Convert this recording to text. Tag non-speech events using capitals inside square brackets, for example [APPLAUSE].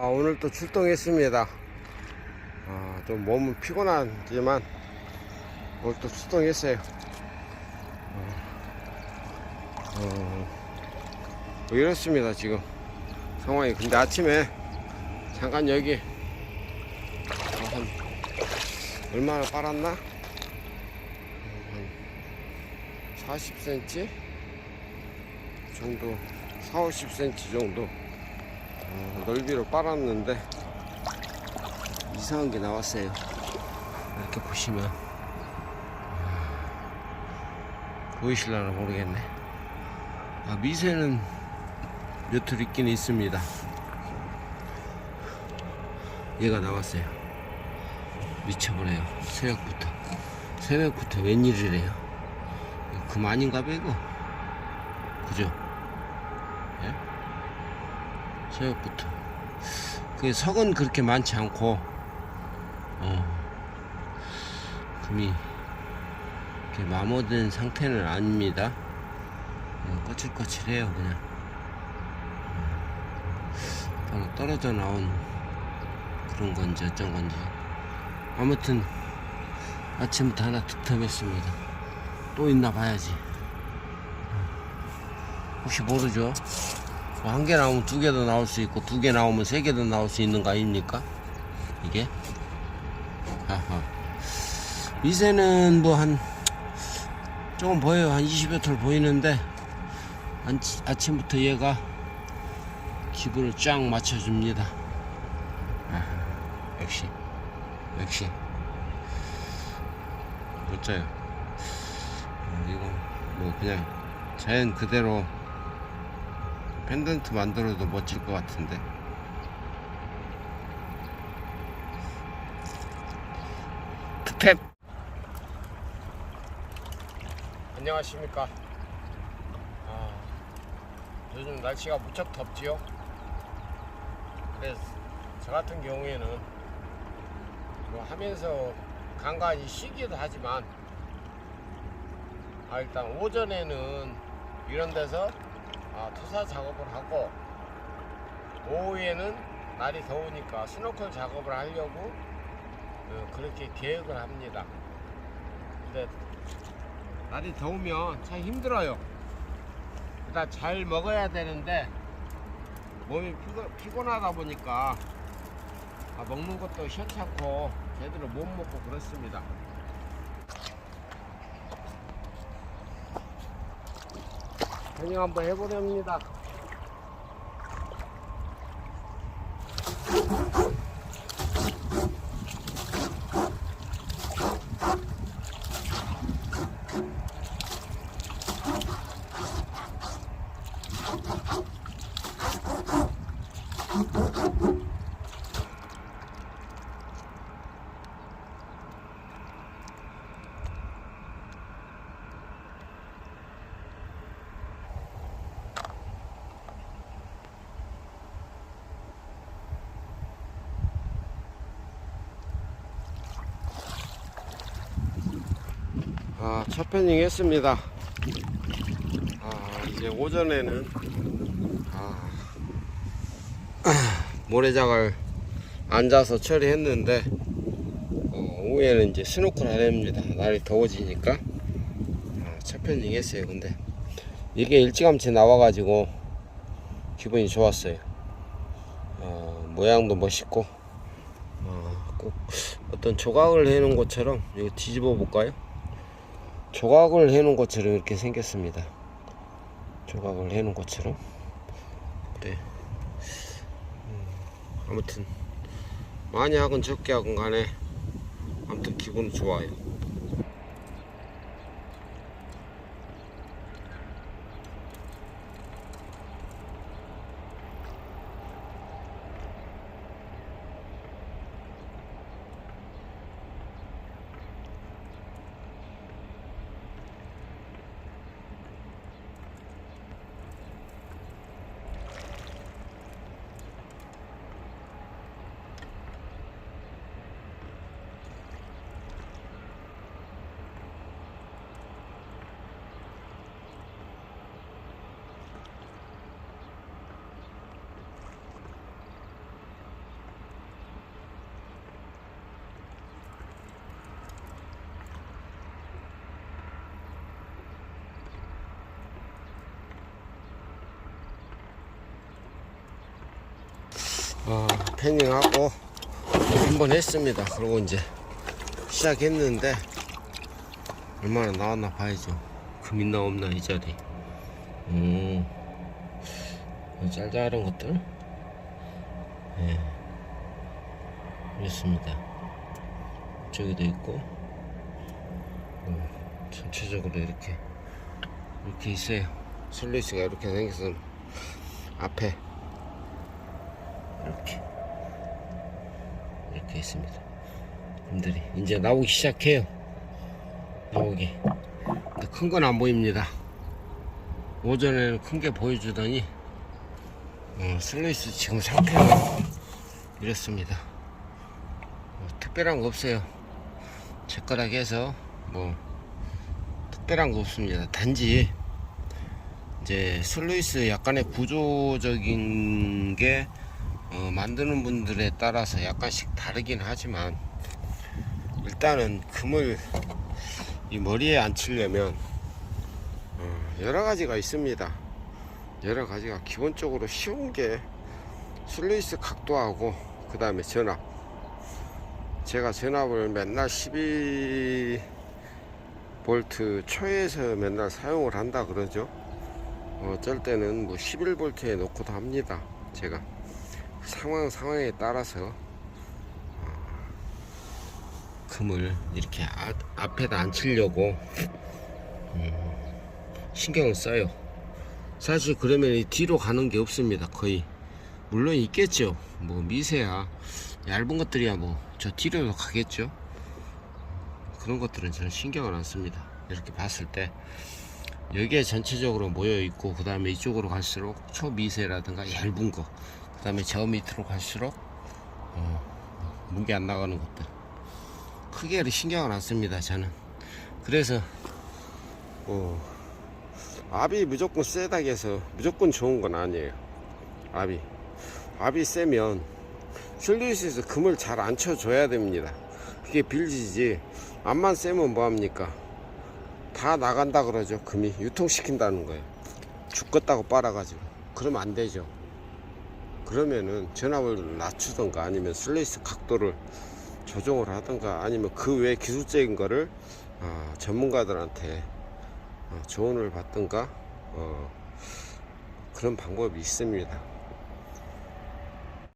아, 오늘 또 출동했습니다. 아, 좀 몸은 피곤하지만 오늘 또 출동했어요. 어, 어, 뭐 이렇습니다 지금 상황이. 근데 아침에 잠깐 여기 어, 한 얼마나 빨았나? 한 40cm 정도, 4, 50cm 정도 어, 넓이로 빨았는데 이상한 게 나왔어요. 이렇게 보시면 아, 보이실라나 모르겠네. 아, 미세는 몇톨 있긴 있습니다. 얘가 나왔어요. 미쳐버려요. 새벽부터. 새벽부터 웬일이래요. 봐 이거. 그죠? 예? 새벽부터. 그 석은 그렇게 많지 않고, 어, 금이 이렇게 마모된 상태는 아닙니다. 어, 거칠거칠해요, 그냥. 어, 떨어져 나온 그런 건지 어쩐 건지. 아무튼, 아침부터 하나 득템했습니다. 또 있나 봐야지. 어, 혹시 모르죠? 뭐한개 나오면 두 개도 나올 수 있고 두 개 나오면 세 개도 나올 수 있는 거 아닙니까? 이게 아하. 미세는 뭐 한 조금 보여요 한 20여 톨 보이는데 안- 아침부터 얘가 기분을 쫙 맞춰줍니다 아하. 역시 역시 멋져요 어, 이거 뭐 그냥 자연 그대로 펜던트 만들어도 멋질 것 같은데. 득템 안녕하십니까. 아, 요즘 날씨가 무척 덥지요? 그래서 저 같은 경우에는 뭐 하면서 간간히 쉬기도 하지만 아, 일단 오전에는 이런 데서 아, 투사 작업을 하고 오후에는 날이 더우니까 스노클 작업을 하려고 어, 그렇게 계획을 합니다. 근데 날이 더우면 참 힘들어요. 일단 잘 먹어야 되는데 몸이 피곤, 피곤하다 보니까 아, 먹는 것도 시원찮고 제대로 못 먹고 그렇습니다. 그냥 한번 해보렵니다. 아, 첫 패닝 했습니다. 아, 이제 오전에는 아, [CLEARS THROAT] 모래작을 앉아서 처리했는데 어, 오후에는 이제 스노클 하렵니다. 날이 더워지니까 아, 첫 패닝 했어요. 근데 이게 일찌감치 나와가지고 기분이 좋았어요. 어, 모양도 멋있고 어, 꼭 어떤 조각을 해놓은 것처럼 이거 뒤집어 볼까요? 조각을 해놓은 것처럼 이렇게 생겼습니다. 조각을 해놓은 것처럼. 네. 음, 아무튼 많이 하건 적게 하건 간에 아무튼 기분은 좋아요. 어, 패닝하고 한번 했습니다. 그리고 이제 시작했는데 얼마나 나왔나 봐야죠. 금 있나 없나 이 자리. 음, 이 짤짤한 것들. 예, 이렇습니다. 저기도 있고, 어, 전체적으로 이렇게 이렇게 있어요. 슬리스가 이렇게 생겨서 앞에 이렇게 이렇게 있습니다. 분들이 이제 나오기 시작해요. 나오기. 큰 건 안 보입니다. 오전에는 큰 게 보여주더니 어, 슬레이스 지금 상태가 이렇습니다. 뭐, 특별한 거 없어요. 젓가락에서 뭐 특별한 거 없습니다. 단지 이제 슬루이스 약간의 구조적인 게 어, 만드는 분들에 따라서 약간씩 다르긴 하지만 일단은 금을 이 머리에 앉히려면 어, 여러 가지가 있습니다. 여러 가지가 기본적으로 쉬운 게 슬루이스 각도하고 그 다음에 전압. 제가 전압을 맨날 12 볼트 초에서 맨날 사용을 한다 그러죠. 어, 어쩔 때는 뭐 11볼트에 놓고도 합니다. 제가 상황 상황에 따라서 어, 금을 이렇게 아- 앞에다 앉히려고 음, 신경을 써요. 사실 그러면 이 뒤로 가는 게 없습니다. 거의 물론 있겠죠. 뭐 미세야 얇은 것들이야 뭐 저 뒤로도 가겠죠. 그런 것들은 저는 신경을 안 씁니다. 이렇게 봤을 때 여기에 전체적으로 모여 있고 그 다음에 이쪽으로 갈수록 초미세라든가 얇은 거, 그 다음에 저 밑으로 갈수록 어, 무게 안 나가는 것들 크게 신경을 안 씁니다. 저는 그래서 어, 압이 무조건 세다고 해서 무조건 좋은 건 아니에요. 압이 압이 세면 슬루이스에서 금을 잘 안 쳐줘야 됩니다. 그게 빌지지 압만 세면 뭐합니까? 다 나간다 그러죠. 금이 유통시킨다는 거예요. 죽겠다고 빨아가지고 그러면 안 되죠. 그러면은 전압을 낮추던가 아니면 슬레이스 각도를 조정을 하던가 아니면 그 외 기술적인 거를 어, 전문가들한테 어, 조언을 받던가 어, 그런 방법이 있습니다.